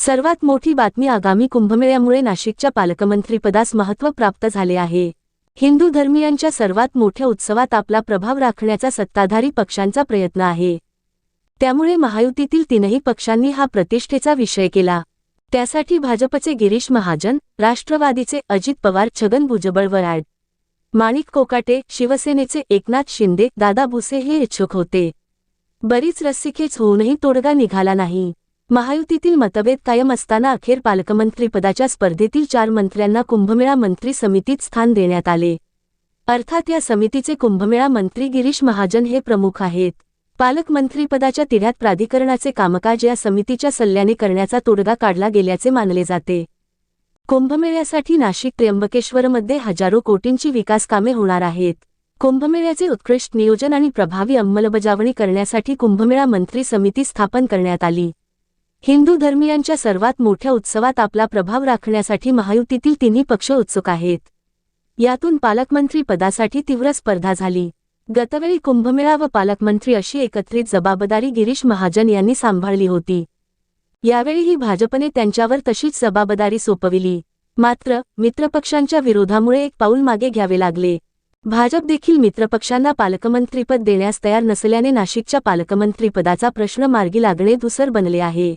सर्वात मोठी बातमी आगामी कुंभमेळ्यामुळे नाशिकच्या पालकमंत्रीपदास महत्त्व प्राप्त झाले आहे. हिंदू धर्मियांच्या सर्वात मोठ्या उत्सवात आपला प्रभाव राखण्याचा सत्ताधारी पक्षांचा प्रयत्न आहे. त्यामुळे महायुतीतील तीनही पक्षांनी हा प्रतिष्ठेचा विषय केला. त्यासाठी भाजपचे गिरीश महाजन राष्ट्रवादीचे अजित पवार छगन भुजबळ वराड माणिक कोकाटे शिवसेनेचे एकनाथ शिंदे दादा भुसे हे इच्छुक होते. बरीच रस्सीखेच होऊनही तोडगा निघाला नाही. महायुतीतील मतभेद कायम असताना अखेर पालकमंत्रीपदाच्या स्पर्धेतील चार मंत्र्यांना कुंभमेळा मंत्री समितीत स्थान देण्यात आले. अर्थात या समितीचे कुंभमेळा मंत्री गिरीश महाजन हे प्रमुख आहेत. पालकमंत्रीपदाच्या तिढ्यात प्राधिकरणाचे कामकाज या समितीच्या सल्ल्याने करण्याचा तोडगा काढला गेल्याचे मानले जाते. कुंभमेळ्यासाठी नाशिक त्र्यंबकेश्वरमध्ये हजारो कोटींची विकासकामे होणार आहेत. कुंभमेळ्याचे उत्कृष्ट नियोजन आणि प्रभावी अंमलबजावणी करण्यासाठी कुंभमेळा मंत्री समिती स्थापन करण्यात आली. हिंदू धर्मियांच्या सर्वात मोठ्या उत्सवात आपला प्रभाव राखण्यासाठी महायुतीतील तिन्ही पक्ष उत्सुक आहेत. यातून पालकमंत्री पदासाठी तीव्र स्पर्धा झाली. गतवेळी कुंभमेळा व पालकमंत्री अशी एकत्रित जबाबदारी गिरीश महाजन यांनी सांभाळली होती. यावेळीही भाजपने त्यांच्यावर तशीच जबाबदारी सोपविली. मात्र मित्रपक्षांच्या विरोधामुळे एक पाऊल मागे घ्यावे लागले. भाजप देखील मित्रपक्षांना पालकमंत्रीपद देण्यास तयार नसल्याने नाशिकच्या पालकमंत्रीपदाचा प्रश्न मार्गी लागणे दुसर बनले आहे.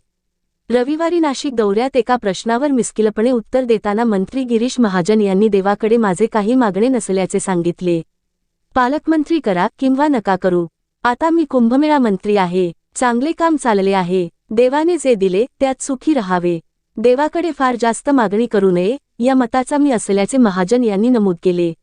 रविवारी नाशिक दौऱ्यात एका प्रश्नावर मिस्किलपणे उत्तर देताना मंत्री गिरीश महाजन यांनी देवाकडे माझे काही मागणे नसल्याचे सांगितले. पालकमंत्री करा किंवा नका करू. आता मी कुंभमेळा मंत्री आहे. चांगले काम चालले आहे. देवाने जे दिले त्यात सुखी रहावे. देवाकडे फार जास्त मागणी करू नये या मताचा मी असल्याचे महाजन यांनी नमूद केले.